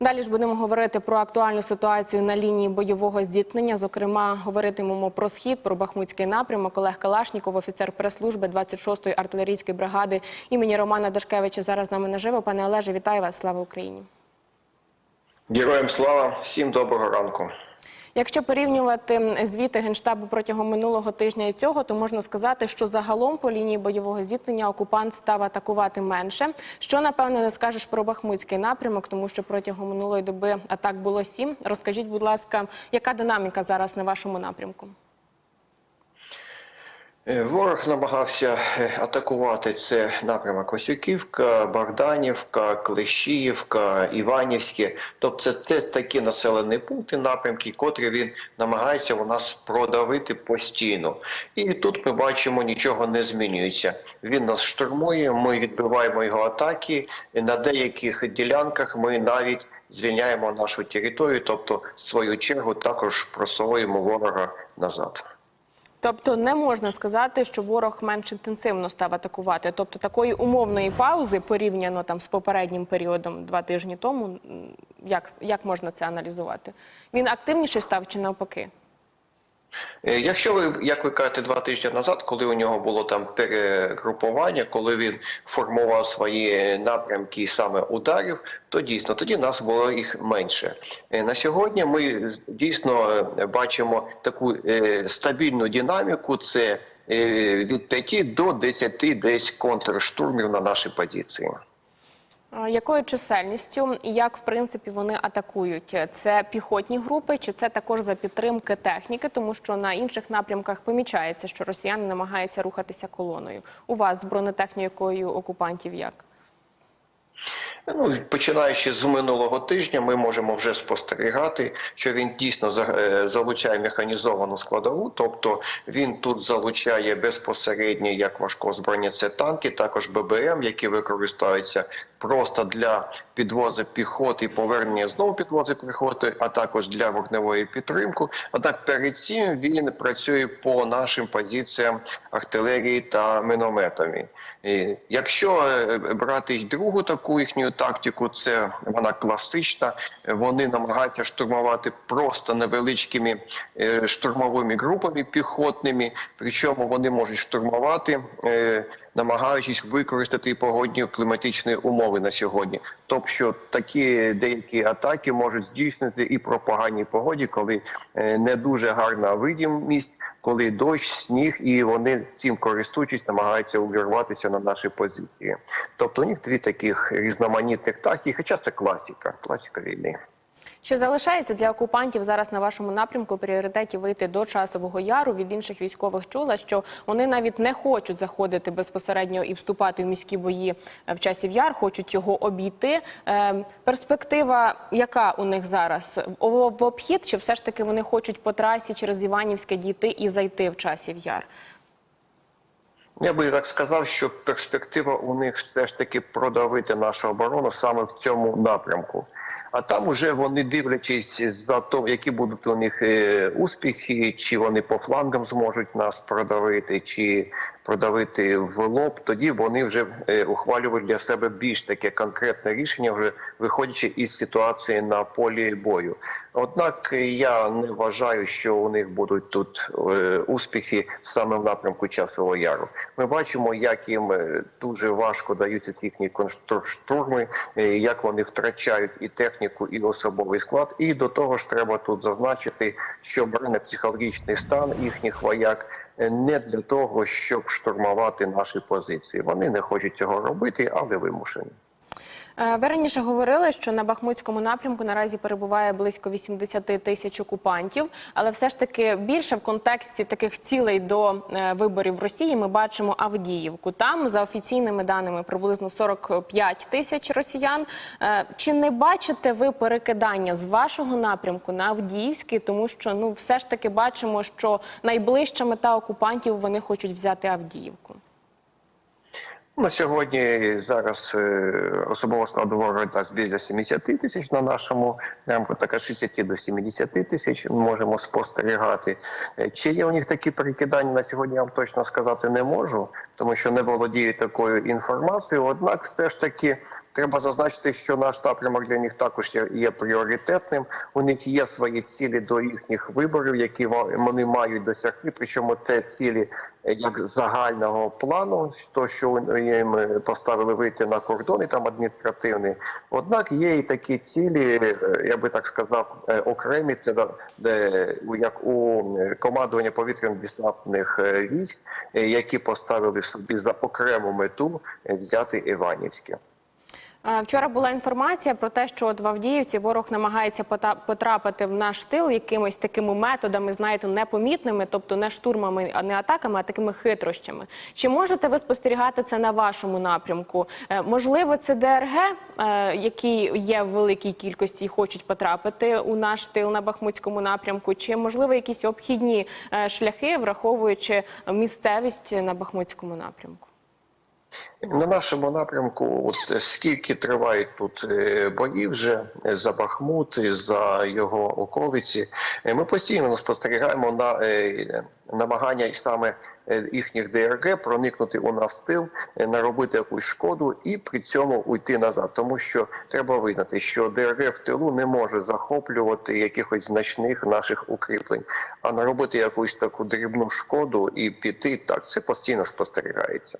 Далі ж будемо говорити про актуальну ситуацію на лінії бойового здіткнення. Зокрема, говоритимемо про схід, про Бахмутський напрямок. Олег Калашніков, офіцер прес-служби 26-ї артилерійської бригади імені Романа Дашкевича. Зараз з нами наживо. Пане Олеже, вітаю вас! Слава Україні! Героям слава, всім доброго ранку. Якщо порівнювати звіти генштабу протягом минулого тижня і цього, то можна сказати, що загалом по лінії бойового зіткнення окупант став атакувати менше. Що напевно не скажеш про Бахмутський напрямок, тому що протягом минулої доби атак було сім. Розкажіть, будь ласка, яка динаміка зараз на вашому напрямку? Е, Ворог намагався е, атакувати це напрямок Васюківка, Богданівка, Клещіївка, Іванівське. Тобто це, це такі населені пункти, напрямки, котрі він намагається у нас продавити постійно. І тут ми бачимо, нічого не змінюється. Він нас штурмує, ми відбиваємо його атаки. На деяких ділянках ми навіть звільняємо нашу територію, тобто в свою чергу також просовуємо ворога назад. Тобто не можна сказати, що ворог менш інтенсивно став атакувати. Тобто такої умовної паузи порівняно там з попереднім періодом два тижні тому. Як, як можна це аналізувати? Він активніший став чи навпаки? Е, Якщо ви, як ви кажете, два тижні назад, коли у нього було там перегрупування, коли він формував свої напрямки саме ударів, то дійсно тоді нас було їх менше. Е, На сьогодні ми дійсно бачимо таку е, стабільну динаміку. Це від 5 до 10 десь контрштурмів на наші позиції. Якою чисельністю і як в принципі вони атакують? Це піхотні групи, чи це також за підтримки техніки? Тому що на інших напрямках помічається, що росіяни намагаються рухатися колоною. У вас з бронетехнікою окупантів як? Ну, починаючи з минулого тижня, ми можемо вже спостерігати, що він дійсно е, залучає механізовану складову, тобто він тут залучає безпосередньо як важкозброєння, це танки, також ББМ, які використовуються просто для підвозу піхоти, повернення знову підвозу піхоти, а також для вогневої підтримки. Однак перед цим він працює по нашим позиціям артилерії та мінометами. І Якщо е, брати другу таку їхню тактику, це вона класична. Вони намагаються штурмувати просто невеличкими е, штурмовими групами піхотними. Причому вони можуть штурмувати, е, намагаючись використати погодні кліматичні умови на сьогодні. Тобто, такі деякі атаки можуть здійснитися і про поганій погоді, коли е, не дуже гарна видимість, коли дощ, сніг, і вони цим користуючись, намагаються увірватися на наші позиції. Тобто у них дві таких різноманітних тактики, хоча це класіка, класіка війни. Чи залишається для окупантів зараз на вашому напрямку пріоритеті вийти до часового яру? Від інших військових чула, що вони навіть не хочуть заходити безпосередньо і вступати в міські бої е, в часів яр, хочуть його обійти. Е, перспектива, яка у них зараз в обхід, чи все ж таки вони хочуть по трасі через Іванівське дійти і зайти в часів яр? Я би так сказав, що перспектива у них все ж таки продавити нашу оборону саме в цьому напрямку. А там уже вони дивлячись за то, які будуть у них е, успіхи, чи вони по флангам зможуть нас продавити, чи продавити в лоб. Тоді вони вже е, ухвалюють для себе більш таке конкретне рішення, вже виходячи із ситуації на полі бою. Однак е, я не вважаю, що у них будуть тут е, успіхи саме в напрямку часового яру. Ми бачимо, як їм дуже важко даються ці їхні контрштурми, як вони втрачають і техніку, і особовий склад. І до того ж, треба тут зазначити, що психологічний стан їхніх вояк не для того, щоб штурмувати наші позиції. Вони не хочуть цього робити, але вимушені. Е, Ви раніше говорили, що на Бахмутському напрямку наразі перебуває близько 80 тисяч окупантів, але все ж таки більше в контексті таких цілей до е, виборів в Росії ми бачимо Авдіївку. Там за офіційними даними приблизно 45 тисяч росіян. Е, Чи не бачите ви перекидання з вашого напрямку на Авдіївський, тому що ну все ж таки бачимо, що найближча мета окупантів вони хочуть взяти Авдіївку. На сьогодні зараз особового складу ворога біля 70 тисяч на нашому напрямку, така 60 до 70 тисяч можемо спостерігати. Е, Чи є у них такі перекидання на сьогодні, я вам точно сказати не можу, тому що не володію такою інформацією. Однак, все ж таки Треба зазначити, що наш напрямок для них також є, пріоритетним. У них є свої цілі до їхніх виборів, які вони мають досягти. Причому це цілі як загального плану, то що їм е, поставили вийти на кордони там адміністративний. Однак є і такі цілі, е, я би так сказав, е, окремі. Це де як у е, командування повітряно-десантних е, військ, е, які поставили собі за окрему мету е, взяти Іванівське. Е, Вчора була інформація про те, що от в Авдіївці ворог намагається потрапити в наш тил якимись такими методами, знаєте, непомітними, тобто не штурмами, а не атаками, а такими хитрощами. Чи можете ви спостерігати це на вашому напрямку? Е, Можливо, це ДРГ, е, які є в великій кількості і хочуть потрапити у наш тил на Бахмутському напрямку, чи можливо якісь обхідні шляхи, враховуючи місцевість на Бахмутському напрямку? На нашому напрямку, от скільки тривають тут е, бої вже е, за Бахмут, за його околиці, е, ми постійно спостерігаємо на намагання саме їхніх ДРГ проникнути у нас тил, наробити якусь шкоду і при цьому уйти назад. Тому що треба визнати, що ДРГ в тилу не може захоплювати якихось значних наших укріплень, а наробити якусь таку дрібну шкоду і піти так. Це постійно спостерігається.